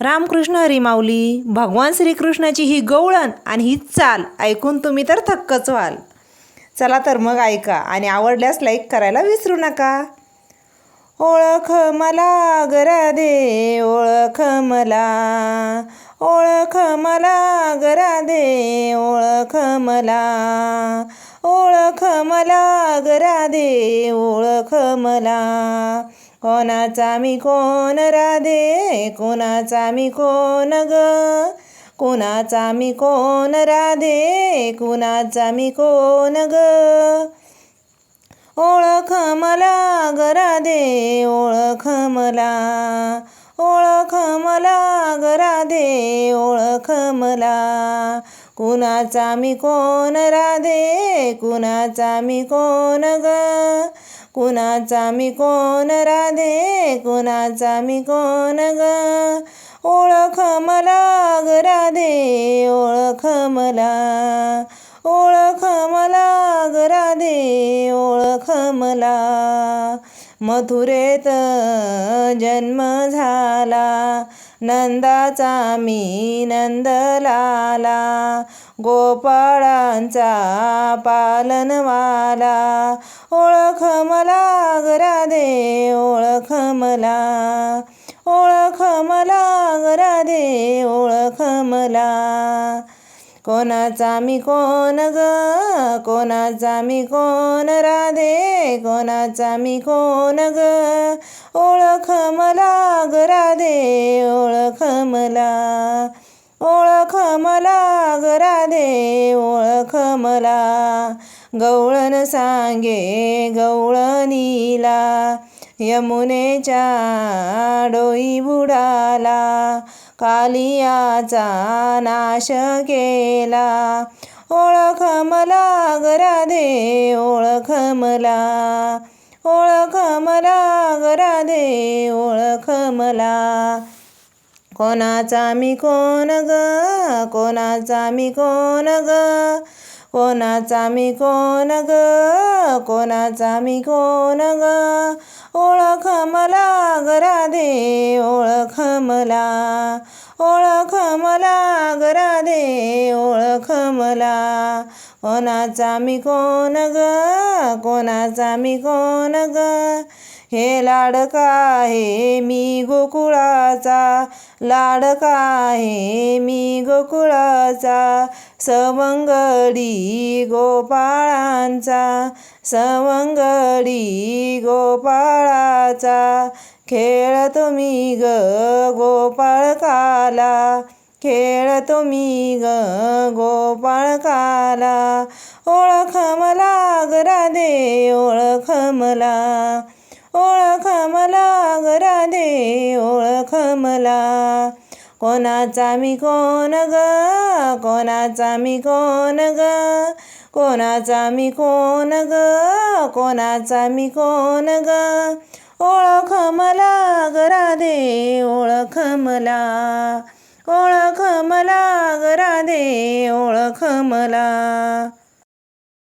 रामकृष्ण हरीमाऊली भगवान श्रीकृष्णाची ही गवळण आणि ही चाल ऐकून तुम्ही तर थक्कच व्हाल. चला तर मग ऐका आणि आवडल्यास लाईक करायला विसरू नका. ओळख मला गरादे ओळख मला. ओळख मला गरादे ओळख मला. ओळख मला गरा दे ओळख मला. कोणाचा मी कोण राधे? कोणाचा मी कोण ग? कोणाचा मी कोण राधे? कोणाचा मी कोण ग? ओळख मला गरादे ओळख मला. ओळख मला राधे ओळख मला. कुणाचा मी कोण राधे? कुणाचा मी कोण ग? कुणाचा मी कोण राधे कुणाचा मी कोण ग? ओळख मला ग राधे ओळख मला. ओळख मला ग राधे ओळख मला. मथुरेत जन्म झाला नंदाचा मी नंदलाला गोपाळांचा पालनवाला ओळख मला गरा राधे ओळख मला. ओळख मला ग राधे ओळख मला. कोणाचा मी कोण ग? कोणाचा मी कोण राधे? कोणाचा मी कोण ग? ओळख मला ग राधे ओळख मला. ओळख मला ग राधे ओळख मला. गवळण सांगे गवळणीला यमुनेच्या डोई बुडाला कालियाचा नाश केला. ओळख मला ग राधे ओळख मला. ओळख मला ग ओळख मला. कोणाचा मी कोण ग कोणाचा मी कोण ग? कोणाचा मी कोण ग? कोणाचा मी कोण ग? ओळख मला ग राधे ओळख मला. ओळख मला ग राधे ओळख मला. कोणाचा मी कोण ग? कोणाचा मी कोण ग? हे लाडका आहे मी गोकुळाचा. लाडका आहे मी गोकुळाचा. सवंगडी गोपाळांचा. सवंगडी गोपाळाचा. खेळ तुम्ही ग गोपाळकाला. खेळ तुम्ही ग गोपाळकाला. ओळख मला ग राधे ओळख मला. ओळख मला राधे ओळख मला. कोणाचा मी कोण ग? कोणाचा मी कोण ग? कोणाचा मी कोण ग? कोणाचा मी कोण ग? ओळख मला ग राधे ओळख मला. ओळख मला ग राधे ओळख मला.